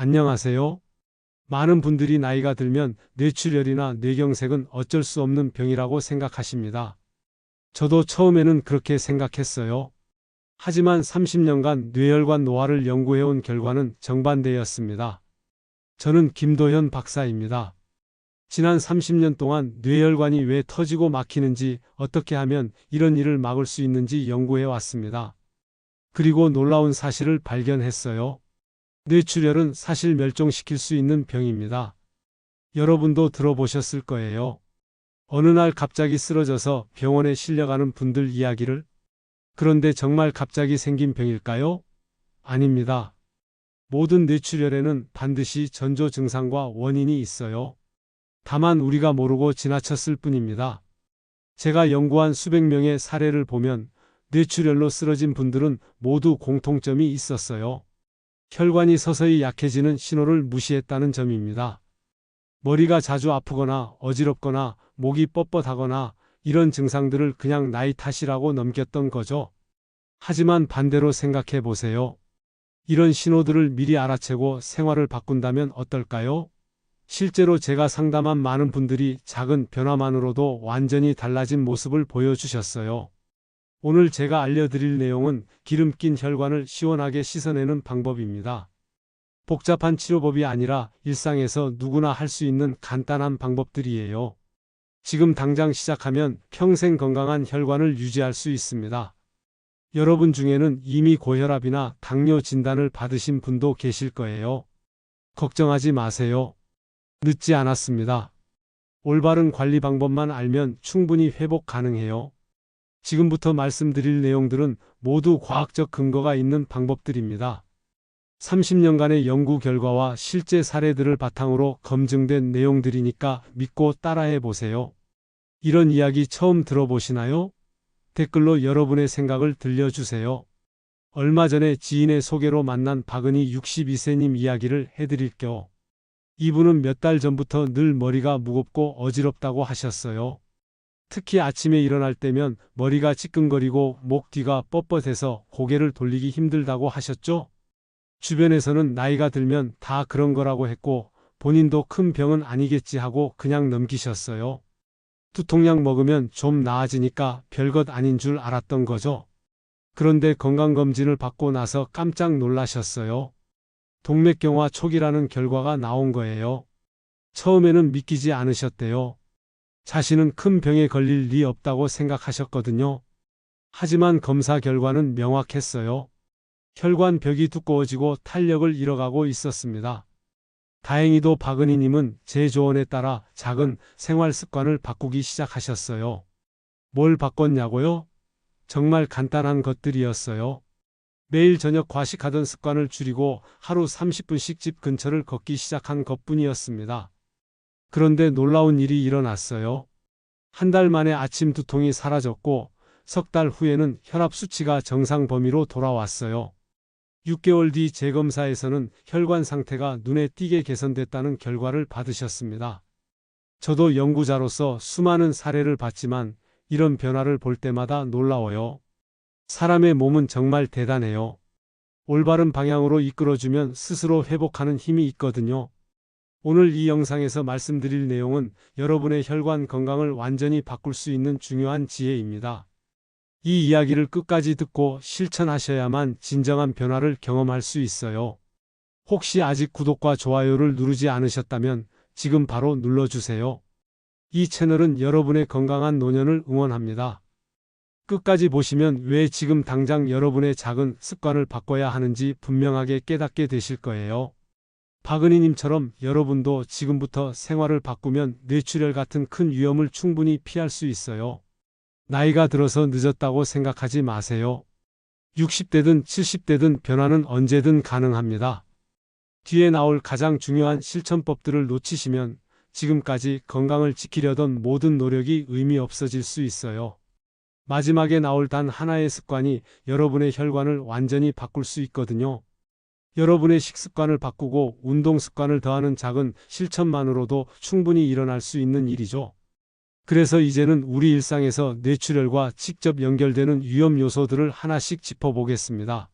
안녕하세요. 많은 분들이 나이가 들면 뇌출혈이나 뇌경색은 어쩔 수 없는 병이라고 생각하십니다. 저도 처음에는 그렇게 생각했어요. 하지만 30년간 뇌혈관 노화를 연구해온 결과는 정반대였습니다. 저는 김도현 박사입니다. 지난 30년 동안 뇌혈관이 왜 터지고 막히는지 어떻게 하면 이런 일을 막을 수 있는지 연구해 왔습니다. 그리고 놀라운 사실을 발견했어요. 뇌출혈은 사실 멸종시킬 수 있는 병입니다. 여러분도 들어보셨을 거예요. 어느 날 갑자기 쓰러져서 병원에 실려가는 분들 이야기를 그런데 정말 갑자기 생긴 병일까요? 아닙니다. 모든 뇌출혈에는 반드시 전조 증상과 원인이 있어요. 다만 우리가 모르고 지나쳤을 뿐입니다. 제가 연구한 수백 명의 사례를 보면 뇌출혈로 쓰러진 분들은 모두 공통점이 있었어요. 혈관이 서서히 약해지는 신호를 무시했다는 점입니다. 머리가 자주 아프거나 어지럽거나 목이 뻣뻣하거나 이런 증상들을 그냥 나이 탓이라고 넘겼던 거죠. 하지만 반대로 생각해 보세요. 이런 신호들을 미리 알아채고 생활을 바꾼다면 어떨까요? 실제로 제가 상담한 많은 분들이 작은 변화만으로도 완전히 달라진 모습을 보여주셨어요. 오늘 제가 알려드릴 내용은 기름 낀 혈관을 시원하게 씻어내는 방법입니다. 복잡한 치료법이 아니라 일상에서 누구나 할 수 있는 간단한 방법들이에요. 지금 당장 시작하면 평생 건강한 혈관을 유지할 수 있습니다. 여러분 중에는 이미 고혈압이나 당뇨 진단을 받으신 분도 계실 거예요. 걱정하지 마세요. 늦지 않았습니다. 올바른 관리 방법만 알면 충분히 회복 가능해요. 지금부터 말씀드릴 내용들은 모두 과학적 근거가 있는 방법들입니다. 30년간의 연구 결과와 실제 사례들을 바탕으로 검증된 내용들이니까 믿고 따라해 보세요. 이런 이야기 처음 들어보시나요? 댓글로 여러분의 생각을 들려주세요. 얼마 전에 지인의 소개로 만난 박은희 62세님 이야기를 해드릴게요. 이분은 몇 달 전부터 늘 머리가 무겁고 어지럽다고 하셨어요. 특히 아침에 일어날 때면 머리가 찌끈거리고 목 뒤가 뻣뻣해서 고개를 돌리기 힘들다고 하셨죠? 주변에서는 나이가 들면 다 그런 거라고 했고 본인도 큰 병은 아니겠지 하고 그냥 넘기셨어요. 두통약 먹으면 좀 나아지니까 별것 아닌 줄 알았던 거죠. 그런데 건강검진을 받고 나서 깜짝 놀라셨어요. 동맥경화 초기라는 결과가 나온 거예요. 처음에는 믿기지 않으셨대요. 자신은 큰 병에 걸릴 리 없다고 생각하셨거든요. 하지만 검사 결과는 명확했어요. 혈관 벽이 두꺼워지고 탄력을 잃어가고 있었습니다. 다행히도 박은희님은 제 조언에 따라 작은 생활 습관을 바꾸기 시작하셨어요. 뭘 바꿨냐고요? 정말 간단한 것들이었어요. 매일 저녁 과식하던 습관을 줄이고 하루 30분씩 집 근처를 걷기 시작한 것뿐이었습니다. 그런데 놀라운 일이 일어났어요. 한 달 만에 아침 두통이 사라졌고 석 달 후에는 혈압 수치가 정상 범위로 돌아왔어요. 6개월 뒤 재검사에서는 혈관 상태가 눈에 띄게 개선됐다는 결과를 받으셨습니다. 저도 연구자로서 수많은 사례를 봤지만 이런 변화를 볼 때마다 놀라워요. 사람의 몸은 정말 대단해요. 올바른 방향으로 이끌어주면 스스로 회복하는 힘이 있거든요. 오늘 이 영상에서 말씀드릴 내용은 여러분의 혈관 건강을 완전히 바꿀 수 있는 중요한 지혜입니다. 이 이야기를 끝까지 듣고 실천하셔야만 진정한 변화를 경험할 수 있어요. 혹시 아직 구독과 좋아요를 누르지 않으셨다면 지금 바로 눌러주세요. 이 채널은 여러분의 건강한 노년을 응원합니다. 끝까지 보시면 왜 지금 당장 여러분의 작은 습관을 바꿔야 하는지 분명하게 깨닫게 되실 거예요. 박은희님처럼 여러분도 지금부터 생활을 바꾸면 뇌출혈 같은 큰 위험을 충분히 피할 수 있어요. 나이가 들어서 늦었다고 생각하지 마세요. 60대든 70대든 변화는 언제든 가능합니다. 뒤에 나올 가장 중요한 실천법들을 놓치시면 지금까지 건강을 지키려던 모든 노력이 의미 없어질 수 있어요. 마지막에 나올 단 하나의 습관이 여러분의 혈관을 완전히 바꿀 수 있거든요. 여러분의 식습관을 바꾸고 운동 습관을 더하는 작은 실천만으로도 충분히 일어날 수 있는 일이죠. 그래서 이제는 우리 일상에서 뇌출혈과 직접 연결되는 위험 요소들을 하나씩 짚어보겠습니다.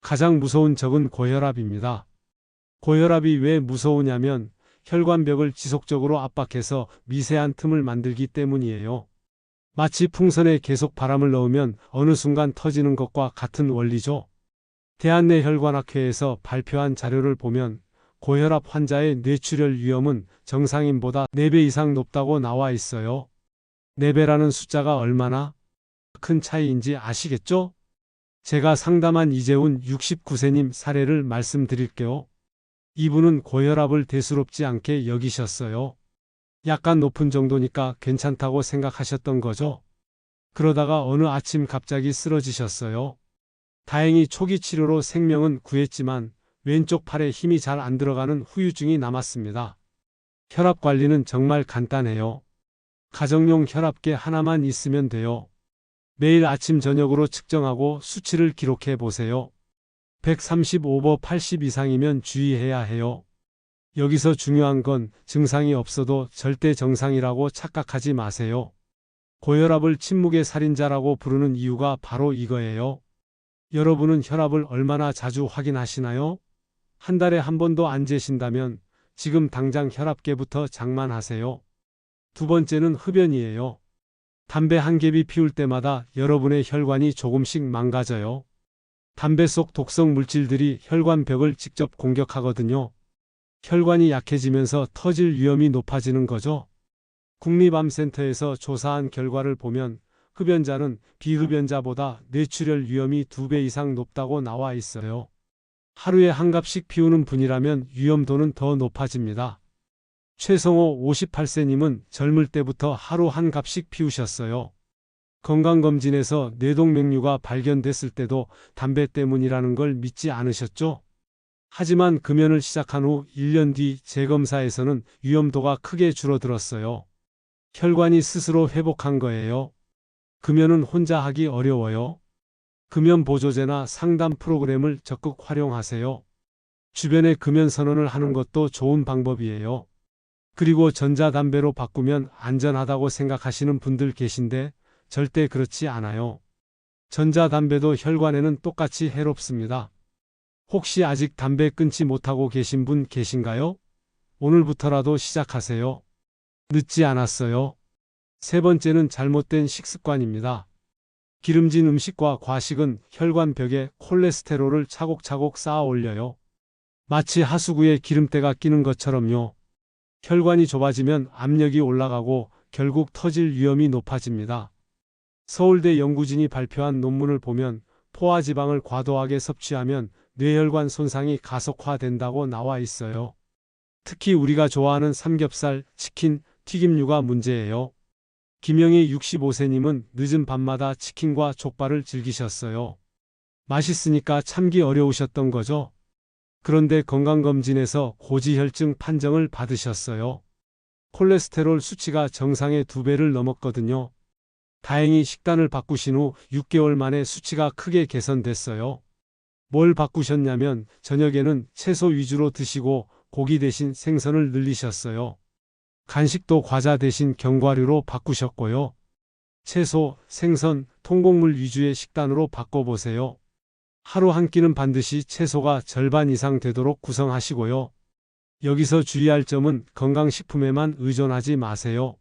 가장 무서운 적은 고혈압입니다. 고혈압이 왜 무서우냐면 혈관벽을 지속적으로 압박해서 미세한 틈을 만들기 때문이에요. 마치 풍선에 계속 바람을 넣으면 어느 순간 터지는 것과 같은 원리죠. 대한내혈관학회에서 발표한 자료를 보면 고혈압 환자의 뇌출혈 위험은 정상인보다 4배 이상 높다고 나와 있어요. 4배라는 숫자가 얼마나 큰 차이인지 아시겠죠? 제가 상담한 이재훈 69세님 사례를 말씀드릴게요. 이분은 고혈압을 대수롭지 않게 여기셨어요. 약간 높은 정도니까 괜찮다고 생각하셨던 거죠. 그러다가 어느 아침 갑자기 쓰러지셨어요. 다행히 초기 치료로 생명은 구했지만 왼쪽 팔에 힘이 잘 안 들어가는 후유증이 남았습니다. 혈압 관리는 정말 간단해요. 가정용 혈압계 하나만 있으면 돼요. 매일 아침 저녁으로 측정하고 수치를 기록해 보세요. 135버 80 이상이면 주의해야 해요. 여기서 중요한 건 증상이 없어도 절대 정상이라고 착각하지 마세요. 고혈압을 침묵의 살인자라고 부르는 이유가 바로 이거예요. 여러분은 혈압을 얼마나 자주 확인하시나요? 한 달에 한 번도 안 재신다면 지금 당장 혈압계부터 장만하세요. 두 번째는 흡연이에요. 담배 한 갭이 피울 때마다 여러분의 혈관이 조금씩 망가져요. 담배 속 독성 물질들이 혈관벽을 직접 공격하거든요. 혈관이 약해지면서 터질 위험이 높아지는 거죠. 국립암센터에서 조사한 결과를 보면 흡연자는 비흡연자보다 뇌출혈 위험이 2배 이상 높다고 나와 있어요. 하루에 한 갑씩 피우는 분이라면 위험도는 더 높아집니다. 최성호 58세님은 젊을 때부터 하루 한 갑씩 피우셨어요. 건강검진에서 뇌동맥류가 발견됐을 때도 담배 때문이라는 걸 믿지 않으셨죠? 하지만 금연을 시작한 후 1년 뒤 재검사에서는 위험도가 크게 줄어들었어요. 혈관이 스스로 회복한 거예요. 금연은 혼자 하기 어려워요. 금연 보조제나 상담 프로그램을 적극 활용하세요. 주변에 금연 선언을 하는 것도 좋은 방법이에요. 그리고 전자담배로 바꾸면 안전하다고 생각하시는 분들 계신데 절대 그렇지 않아요. 전자담배도 혈관에는 똑같이 해롭습니다. 혹시 아직 담배 끊지 못하고 계신 분 계신가요? 오늘부터라도 시작하세요. 늦지 않았어요. 세 번째는 잘못된 식습관입니다. 기름진 음식과 과식은 혈관벽에 콜레스테롤을 차곡차곡 쌓아 올려요. 마치 하수구에 기름때가 끼는 것처럼요. 혈관이 좁아지면 압력이 올라가고 결국 터질 위험이 높아집니다. 서울대 연구진이 발표한 논문을 보면 포화지방을 과도하게 섭취하면 뇌혈관 손상이 가속화된다고 나와 있어요. 특히 우리가 좋아하는 삼겹살, 치킨, 튀김류가 문제예요. 김영희 65세님은 늦은 밤마다 치킨과 족발을 즐기셨어요. 맛있으니까 참기 어려우셨던 거죠? 그런데 건강검진에서 고지혈증 판정을 받으셨어요. 콜레스테롤 수치가 정상의 두 배를 넘었거든요. 다행히 식단을 바꾸신 후 6개월 만에 수치가 크게 개선됐어요. 뭘 바꾸셨냐면 저녁에는 채소 위주로 드시고 고기 대신 생선을 늘리셨어요. 간식도 과자 대신 견과류로 바꾸셨고요. 채소, 생선, 통곡물 위주의 식단으로 바꿔보세요. 하루 한 끼는 반드시 채소가 절반 이상 되도록 구성하시고요. 여기서 주의할 점은 건강식품에만 의존하지 마세요.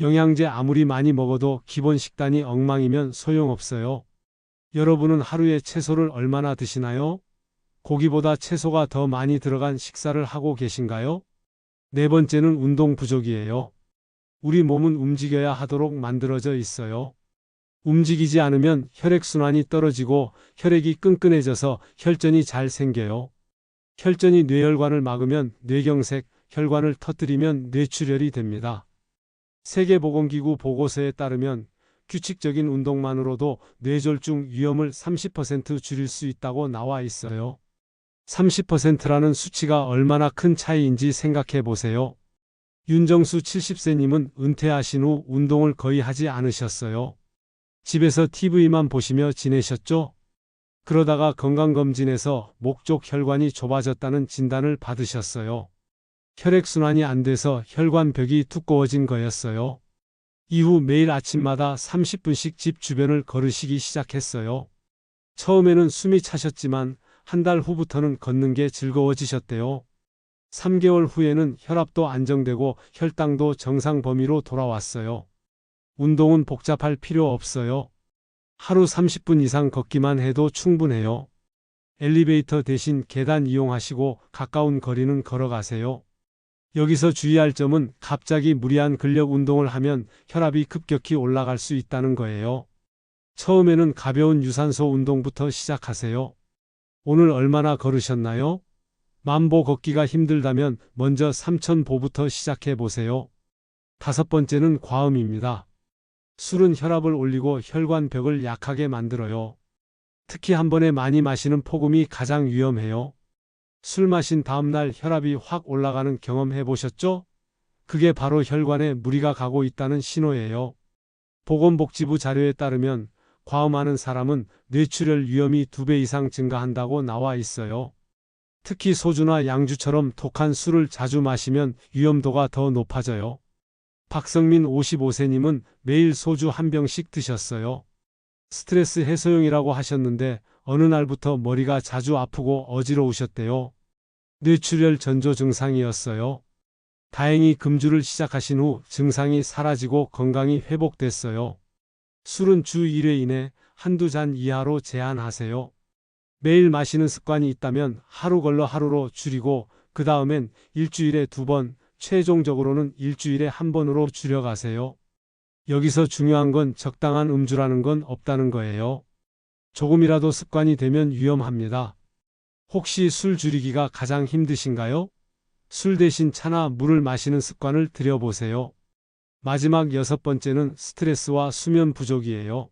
영양제 아무리 많이 먹어도 기본 식단이 엉망이면 소용없어요. 여러분은 하루에 채소를 얼마나 드시나요? 고기보다 채소가 더 많이 들어간 식사를 하고 계신가요? 네 번째는 운동 부족이에요. 우리 몸은 움직여야 하도록 만들어져 있어요. 움직이지 않으면 혈액순환이 떨어지고 혈액이 끈끈해져서 혈전이 잘 생겨요. 혈전이 뇌혈관을 막으면 뇌경색, 혈관을 터뜨리면 뇌출혈이 됩니다. 세계보건기구 보고서에 따르면 규칙적인 운동만으로도 뇌졸중 위험을 30% 줄일 수 있다고 나와 있어요. 30%라는 수치가 얼마나 큰 차이인지 생각해 보세요. 윤정수 70세님은 은퇴하신 후 운동을 거의 하지 않으셨어요. 집에서 TV만 보시며 지내셨죠? 그러다가 건강검진에서 목쪽 혈관이 좁아졌다는 진단을 받으셨어요. 혈액순환이 안 돼서 혈관벽이 두꺼워진 거였어요. 이후 매일 아침마다 30분씩 집 주변을 걸으시기 시작했어요. 처음에는 숨이 차셨지만 한 달 후부터는 걷는 게 즐거워지셨대요. 3개월 후에는 혈압도 안정되고 혈당도 정상 범위로 돌아왔어요. 운동은 복잡할 필요 없어요. 하루 30분 이상 걷기만 해도 충분해요. 엘리베이터 대신 계단 이용하시고 가까운 거리는 걸어가세요. 여기서 주의할 점은 갑자기 무리한 근력 운동을 하면 혈압이 급격히 올라갈 수 있다는 거예요. 처음에는 가벼운 유산소 운동부터 시작하세요. 오늘 얼마나 걸으셨나요? 만보 걷기가 힘들다면 먼저 3,000보부터 시작해 보세요. 다섯 번째는 과음입니다. 술은 혈압을 올리고 혈관벽을 약하게 만들어요. 특히 한 번에 많이 마시는 폭음이 가장 위험해요. 술 마신 다음날 혈압이 확 올라가는 경험 해 보셨죠? 그게 바로 혈관에 무리가 가고 있다는 신호예요. 보건복지부 자료에 따르면 과음하는 사람은 뇌출혈 위험이 두 배 이상 증가한다고 나와 있어요. 특히 소주나 양주처럼 독한 술을 자주 마시면 위험도가 더 높아져요. 박성민 55세님은 매일 소주 한 병씩 드셨어요. 스트레스 해소용이라고 하셨는데 어느 날부터 머리가 자주 아프고 어지러우셨대요. 뇌출혈 전조 증상이었어요. 다행히 금주를 시작하신 후 증상이 사라지고 건강이 회복됐어요. 술은 주 1회 이내 한두 잔 이하로 제한하세요. 매일 마시는 습관이 있다면 하루 걸러 하루로 줄이고 그 다음엔 일주일에 두 번, 최종적으로는 일주일에 한 번으로 줄여가세요. 여기서 중요한 건 적당한 음주라는 건 없다는 거예요. 조금이라도 습관이 되면 위험합니다. 혹시 술 줄이기가 가장 힘드신가요? 술 대신 차나 물을 마시는 습관을 들여보세요. 마지막 여섯 번째는 스트레스와 수면 부족이에요.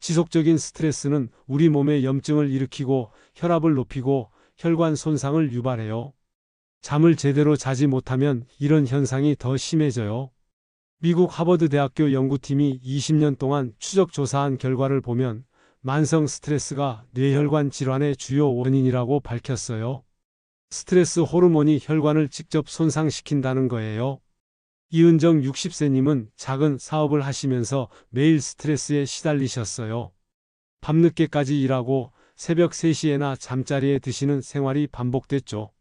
지속적인 스트레스는 우리 몸에 염증을 일으키고 혈압을 높이고 혈관 손상을 유발해요. 잠을 제대로 자지 못하면 이런 현상이 더 심해져요. 미국 하버드 대학교 연구팀이 20년 동안 추적 조사한 결과를 보면 만성 스트레스가 뇌혈관 질환의 주요 원인이라고 밝혔어요. 스트레스 호르몬이 혈관을 직접 손상시킨다는 거예요. 이은정 60세님은 작은 사업을 하시면서 매일 스트레스에 시달리셨어요. 밤늦게까지 일하고 새벽 3시에나 잠자리에 드시는 생활이 반복됐죠.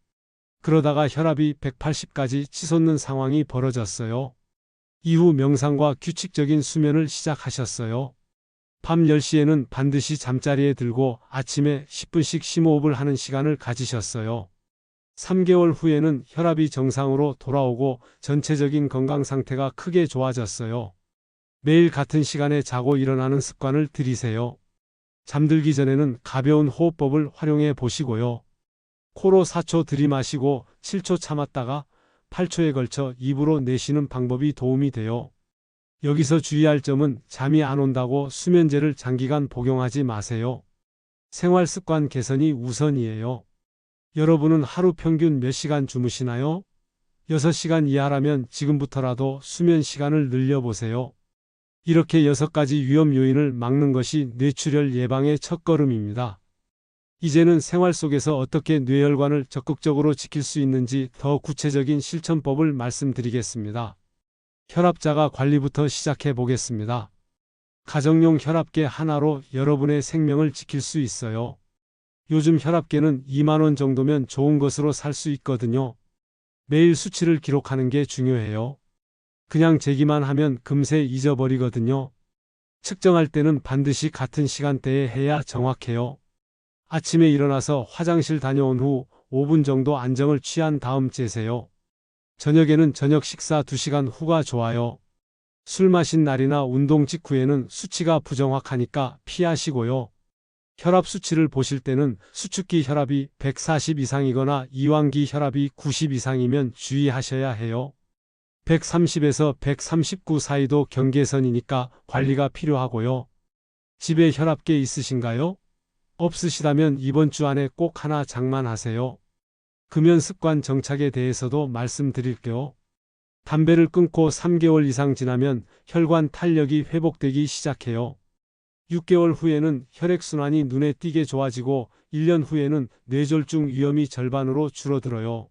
그러다가 혈압이 180까지 치솟는 상황이 벌어졌어요. 이후 명상과 규칙적인 수면을 시작하셨어요. 밤 10시에는 반드시 잠자리에 들고 아침에 10분씩 심호흡을 하는 시간을 가지셨어요. 3개월 후에는 혈압이 정상으로 돌아오고 전체적인 건강 상태가 크게 좋아졌어요. 매일 같은 시간에 자고 일어나는 습관을 들이세요. 잠들기 전에는 가벼운 호흡법을 활용해 보시고요. 코로 4초 들이마시고 7초 참았다가 8초에 걸쳐 입으로 내쉬는 방법이 도움이 돼요. 여기서 주의할 점은 잠이 안 온다고 수면제를 장기간 복용하지 마세요. 생활 습관 개선이 우선이에요. 여러분은 하루 평균 몇 시간 주무시나요? 6시간 이하라면 지금부터라도 수면 시간을 늘려보세요. 이렇게 6가지 위험 요인을 막는 것이 뇌출혈 예방의 첫걸음입니다. 이제는 생활 속에서 어떻게 뇌혈관을 적극적으로 지킬 수 있는지 더 구체적인 실천법을 말씀드리겠습니다. 혈압자가 관리부터 시작해 보겠습니다. 가정용 혈압계 하나로 여러분의 생명을 지킬 수 있어요. 요즘 혈압계는 2만원 정도면 좋은 것으로 살 수 있거든요. 매일 수치를 기록하는 게 중요해요. 그냥 재기만 하면 금세 잊어버리거든요. 측정할 때는 반드시 같은 시간대에 해야 정확해요. 아침에 일어나서 화장실 다녀온 후 5분 정도 안정을 취한 다음 재세요. 저녁에는 저녁 식사 2시간 후가 좋아요. 술 마신 날이나 운동 직후에는 수치가 부정확하니까 피하시고요. 혈압 수치를 보실 때는 수축기 혈압이 140 이상이거나 이완기 혈압이 90 이상이면 주의하셔야 해요. 130에서 139 사이도 경계선이니까 관리가 필요하고요. 집에 혈압계 있으신가요? 없으시다면 이번 주 안에 꼭 하나 장만하세요. 금연 습관 정착에 대해서도 말씀드릴게요. 담배를 끊고 3개월 이상 지나면 혈관 탄력이 회복되기 시작해요. 6개월 후에는 혈액순환이 눈에 띄게 좋아지고 1년 후에는 뇌졸중 위험이 절반으로 줄어들어요.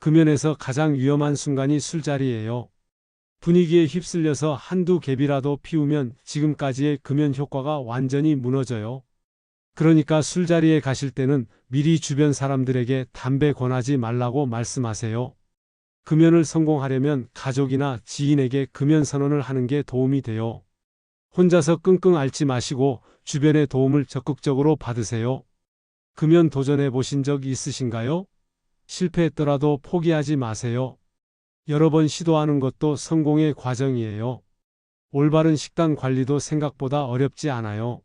금연에서 가장 위험한 순간이 술자리예요. 분위기에 휩쓸려서 한두 갭이라도 피우면 지금까지의 금연 효과가 완전히 무너져요. 그러니까 술자리에 가실 때는 미리 주변 사람들에게 담배 권하지 말라고 말씀하세요. 금연을 성공하려면 가족이나 지인에게 금연 선언을 하는 게 도움이 돼요. 혼자서 끙끙 앓지 마시고 주변의 도움을 적극적으로 받으세요. 금연 도전해 보신 적 있으신가요? 실패했더라도 포기하지 마세요. 여러 번 시도하는 것도 성공의 과정이에요. 올바른 식단 관리도 생각보다 어렵지 않아요.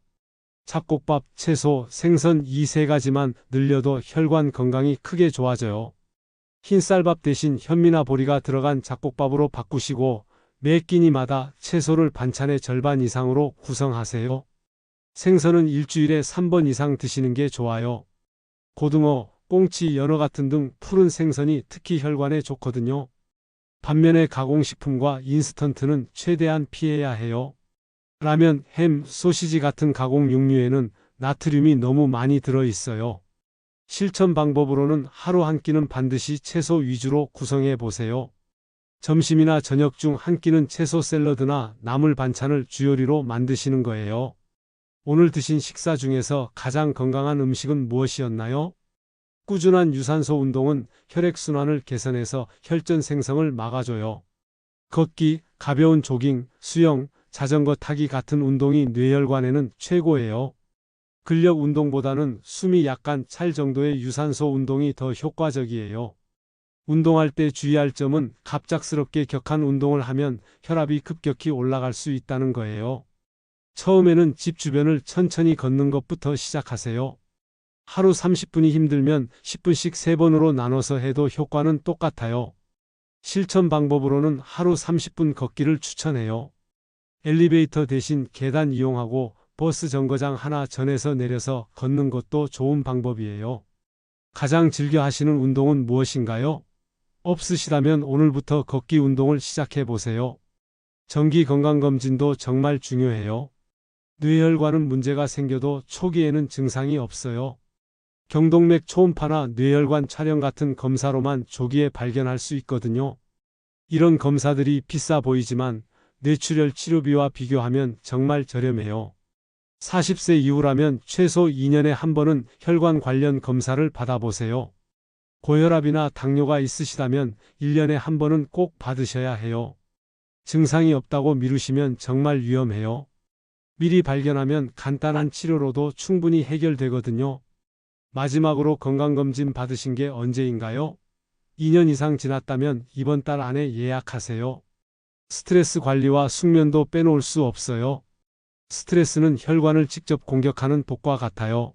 잡곡밥, 채소, 생선 이 세 가지만 늘려도 혈관 건강이 크게 좋아져요. 흰쌀밥 대신 현미나 보리가 들어간 잡곡밥으로 바꾸시고 매 끼니마다 채소를 반찬의 절반 이상으로 구성하세요. 생선은 일주일에 3번 이상 드시는 게 좋아요. 고등어, 꽁치, 연어 같은 등 푸른 생선이 특히 혈관에 좋거든요. 반면에 가공식품과 인스턴트는 최대한 피해야 해요. 라면, 햄, 소시지 같은 가공 육류에는 나트륨이 너무 많이 들어 있어요. 실천 방법으로는 하루 한 끼는 반드시 채소 위주로 구성해 보세요. 점심이나 저녁 중 한 끼는 채소 샐러드나 나물 반찬을 주요리로 만드시는 거예요. 오늘 드신 식사 중에서 가장 건강한 음식은 무엇이었나요? 꾸준한 유산소 운동은 혈액순환을 개선해서 혈전 생성을 막아줘요. 걷기, 가벼운 조깅, 수영, 자전거 타기 같은 운동이 뇌혈관에는 최고예요. 근력 운동보다는 숨이 약간 찰 정도의 유산소 운동이 더 효과적이에요. 운동할 때 주의할 점은 갑작스럽게 격한 운동을 하면 혈압이 급격히 올라갈 수 있다는 거예요. 처음에는 집 주변을 천천히 걷는 것부터 시작하세요. 하루 30분이 힘들면 10분씩 3번으로 나눠서 해도 효과는 똑같아요. 실천 방법으로는 하루 30분 걷기를 추천해요. 엘리베이터 대신 계단 이용하고 버스 정거장 하나 전에서 내려서 걷는 것도 좋은 방법이에요. 가장 즐겨 하시는 운동은 무엇인가요? 없으시다면 오늘부터 걷기 운동을 시작해 보세요. 정기 건강검진도 정말 중요해요. 뇌혈관은 문제가 생겨도 초기에는 증상이 없어요. 경동맥 초음파나 뇌혈관 촬영 같은 검사로만 조기에 발견할 수 있거든요. 이런 검사들이 비싸 보이지만 뇌출혈 치료비와 비교하면 정말 저렴해요. 40세 이후라면 최소 2년에 한 번은 혈관 관련 검사를 받아보세요. 고혈압이나 당뇨가 있으시다면 1년에 한 번은 꼭 받으셔야 해요. 증상이 없다고 미루시면 정말 위험해요. 미리 발견하면 간단한 치료로도 충분히 해결되거든요. 마지막으로 건강검진 받으신 게 언제인가요? 2년 이상 지났다면 이번 달 안에 예약하세요. 스트레스 관리와 숙면도 빼놓을 수 없어요. 스트레스는 혈관을 직접 공격하는 독과 같아요.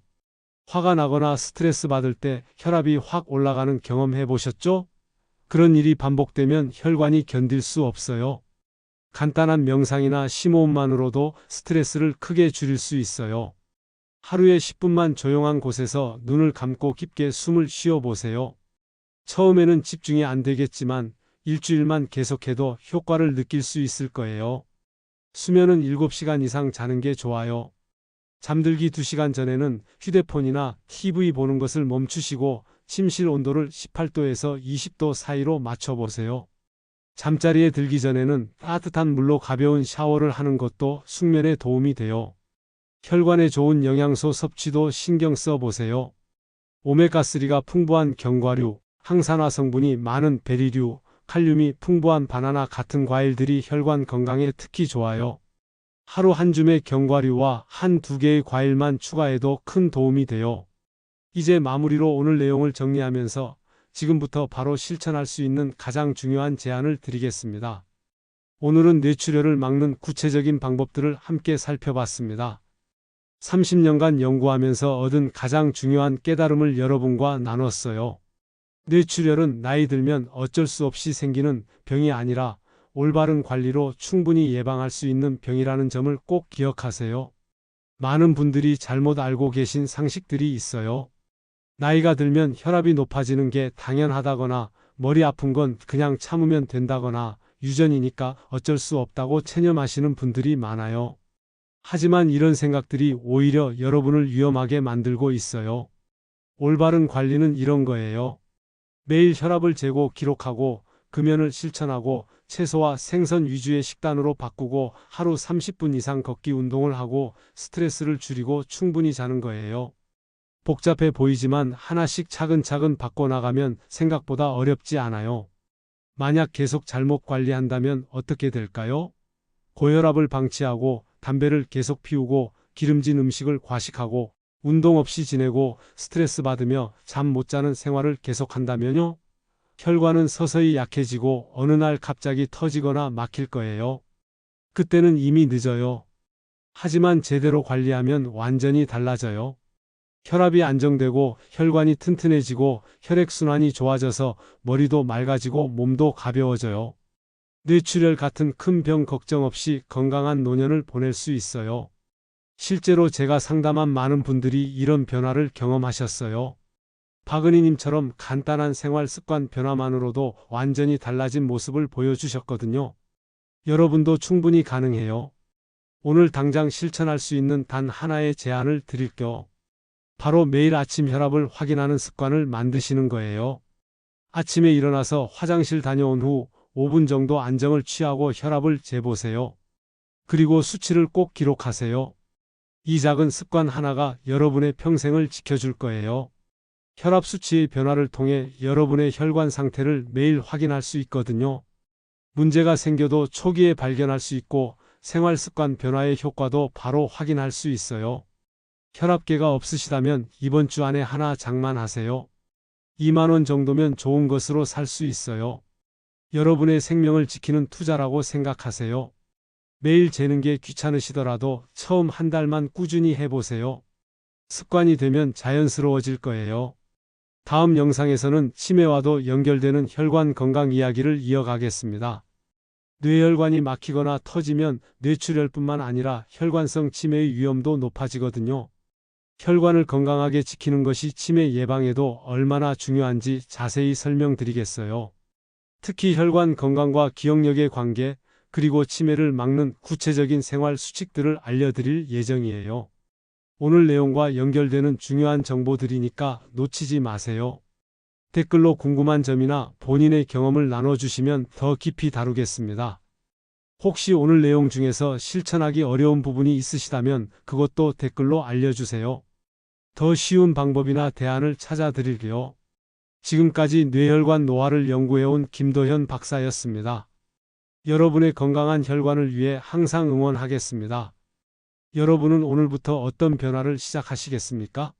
화가 나거나 스트레스 받을 때 혈압이 확 올라가는 경험 해 보셨죠? 그런 일이 반복되면 혈관이 견딜 수 없어요. 간단한 명상이나 심호흡만으로도 스트레스를 크게 줄일 수 있어요. 하루에 10분만 조용한 곳에서 눈을 감고 깊게 숨을 쉬어 보세요. 처음에는 집중이 안 되겠지만 일주일만 계속해도 효과를 느낄 수 있을 거예요. 수면은 7시간 이상 자는 게 좋아요. 잠들기 2시간 전에는 휴대폰이나 TV 보는 것을 멈추시고 침실 온도를 18도에서 20도 사이로 맞춰보세요. 잠자리에 들기 전에는 따뜻한 물로 가벼운 샤워를 하는 것도 숙면에 도움이 돼요. 혈관에 좋은 영양소 섭취도 신경 써 보세요. 오메가3가 풍부한 견과류, 항산화 성분이 많은 베리류, 칼륨이 풍부한 바나나 같은 과일들이 혈관 건강에 특히 좋아요. 하루 한 줌의 견과류와 한 두 개의 과일만 추가해도 큰 도움이 돼요. 이제 마무리로 오늘 내용을 정리하면서 지금부터 바로 실천할 수 있는 가장 중요한 제안을 드리겠습니다. 오늘은 뇌출혈을 막는 구체적인 방법들을 함께 살펴봤습니다. 30년간 연구하면서 얻은 가장 중요한 깨달음을 여러분과 나눴어요. 뇌출혈은 나이 들면 어쩔 수 없이 생기는 병이 아니라 올바른 관리로 충분히 예방할 수 있는 병이라는 점을 꼭 기억하세요. 많은 분들이 잘못 알고 계신 상식들이 있어요. 나이가 들면 혈압이 높아지는 게 당연하다거나 머리 아픈 건 그냥 참으면 된다거나 유전이니까 어쩔 수 없다고 체념하시는 분들이 많아요. 하지만 이런 생각들이 오히려 여러분을 위험하게 만들고 있어요. 올바른 관리는 이런 거예요. 매일 혈압을 재고 기록하고 금연을 실천하고 채소와 생선 위주의 식단으로 바꾸고 하루 30분 이상 걷기 운동을 하고 스트레스를 줄이고 충분히 자는 거예요. 복잡해 보이지만 하나씩 차근차근 바꿔나가면 생각보다 어렵지 않아요. 만약 계속 잘못 관리한다면 어떻게 될까요? 고혈압을 방치하고 담배를 계속 피우고 기름진 음식을 과식하고 운동 없이 지내고 스트레스 받으며 잠 못 자는 생활을 계속한다면요? 혈관은 서서히 약해지고 어느 날 갑자기 터지거나 막힐 거예요. 그때는 이미 늦어요. 하지만 제대로 관리하면 완전히 달라져요. 혈압이 안정되고 혈관이 튼튼해지고 혈액순환이 좋아져서 머리도 맑아지고 몸도 가벼워져요. 뇌출혈 같은 큰 병 걱정 없이 건강한 노년을 보낼 수 있어요. 실제로 제가 상담한 많은 분들이 이런 변화를 경험하셨어요. 박은희님처럼 간단한 생활 습관 변화만으로도 완전히 달라진 모습을 보여주셨거든요. 여러분도 충분히 가능해요. 오늘 당장 실천할 수 있는 단 하나의 제안을 드릴게요. 바로 매일 아침 혈압을 확인하는 습관을 만드시는 거예요. 아침에 일어나서 화장실 다녀온 후 5분 정도 안정을 취하고 혈압을 재보세요. 그리고 수치를 꼭 기록하세요. 이 작은 습관 하나가 여러분의 평생을 지켜줄 거예요. 혈압 수치의 변화를 통해 여러분의 혈관 상태를 매일 확인할 수 있거든요. 문제가 생겨도 초기에 발견할 수 있고 생활 습관 변화의 효과도 바로 확인할 수 있어요. 혈압계가 없으시다면 이번 주 안에 하나 장만하세요. 2만원 정도면 좋은 것으로 살 수 있어요. 여러분의 생명을 지키는 투자라고 생각하세요. 매일 재는 게 귀찮으시더라도 처음 한 달만 꾸준히 해보세요. 습관이 되면 자연스러워질 거예요. 다음 영상에서는 치매와도 연결되는 혈관 건강 이야기를 이어가겠습니다. 뇌혈관이 막히거나 터지면 뇌출혈뿐만 아니라 혈관성 치매의 위험도 높아지거든요. 혈관을 건강하게 지키는 것이 치매 예방에도 얼마나 중요한지 자세히 설명드리겠어요. 특히 혈관 건강과 기억력의 관계, 그리고 치매를 막는 구체적인 생활 수칙들을 알려드릴 예정이에요. 오늘 내용과 연결되는 중요한 정보들이니까 놓치지 마세요. 댓글로 궁금한 점이나 본인의 경험을 나눠주시면 더 깊이 다루겠습니다. 혹시 오늘 내용 중에서 실천하기 어려운 부분이 있으시다면 그것도 댓글로 알려주세요. 더 쉬운 방법이나 대안을 찾아드릴게요. 지금까지 뇌혈관 노화를 연구해온 김도현 박사였습니다. 여러분의 건강한 혈관을 위해 항상 응원하겠습니다. 여러분은 오늘부터 어떤 변화를 시작하시겠습니까?